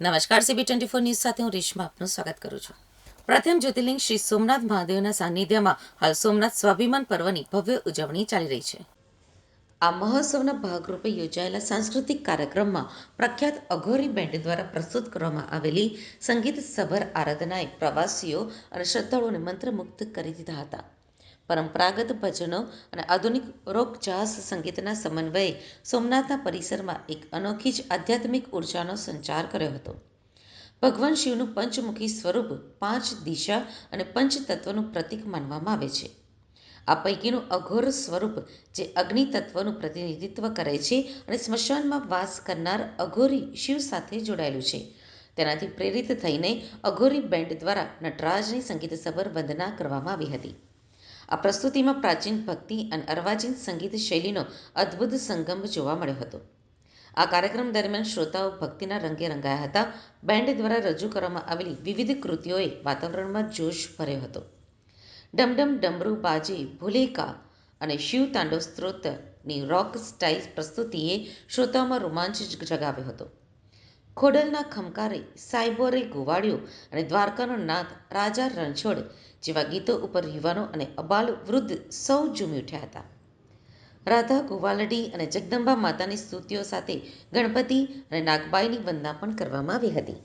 નમસ્કાર CB twenty four news સાથે હું રેશમા આપનું સ્વાગત કરું છું. પ્રથમ જ્યોતિર્લિંગ શ્રી સોમનાથ મહાદેવના સાનિધ્યમાં હાલ સોમનાથ સ્વાભિમાન પર્વની ભવ્ય ઉજવણી ચાલી રહી છે. આ મહોત્સવના ભાગરૂપે યોજાયેલા સાંસ્કૃતિક કાર્યક્રમમાં પ્રખ્યાત અઘોરી બેન્ડ દ્વારા પ્રસ્તુત કરવામાં આવેલી સંગીત સભર આરાધનાએ પ્રવાસીઓ અને શ્રદ્ધાળુઓને મંત્રમુગ્ધ કરી દીધા હતા. પરંપરાગત ભજનો અને આધુનિક રોક જાઝ સંગીતના સમન્વયે સોમનાથના પરિસરમાં એક અનોખી જ આધ્યાત્મિક ઉર્જાનો સંચાર કર્યો હતો. ભગવાન શિવનું પંચમુખી સ્વરૂપ પાંચ દિશા અને પંચતત્વનું પ્રતીક માનવામાં આવે છે. આ પૈકીનું અઘોર સ્વરૂપ જે અગ્નિ તત્વનું પ્રતિનિધિત્વ કરે છે અને સ્મશાનમાં વાસ કરનાર અઘોરી શિવ સાથે જોડાયેલું છે. તેનાથી પ્રેરિત થઈને અઘોરી બેન્ડ દ્વારા નટરાજની સંગીતસભર વંદના કરવામાં આવી હતી. આ પ્રસ્તુતિમાં પ્રાચીન ભક્તિ અને અર્વાચીન સંગીત શૈલીનો અદ્ભુત સંગમ જોવા મળ્યો હતો. આ કાર્યક્રમ દરમિયાન શ્રોતાઓ ભક્તિના રંગે રંગાયા હતા. બેન્ડ દ્વારા રજૂ કરવામાં આવેલી વિવિધ કૃતિઓએ વાતાવરણમાં જોશ ભર્યો હતો. ડમડમ ડમરૂ બાજી ભૂલેકા અને શિવ તાંડવ સ્ત્રોતની રોક સ્ટાઇલ પ્રસ્તુતિએ શ્રોતાઓમાં રોમાંચ જગાવ્યો હતો. ખોડલના ખમકારે સાયબોરે ગુવાડ્યો અને દ્વારકાનો નાથ રાજા રણછોડ જેવા ગીતો ઉપર યુવાનો અને અબાલ વૃદ્ધ સૌ ઝૂમી ઉઠ્યા હતા. રાધા ગોવાલડી અને જગદંબા માતાની સ્તુતિઓ સાથે ગણપતિ અને નાગબાઈની વંદના પણ કરવામાં આવી હતી.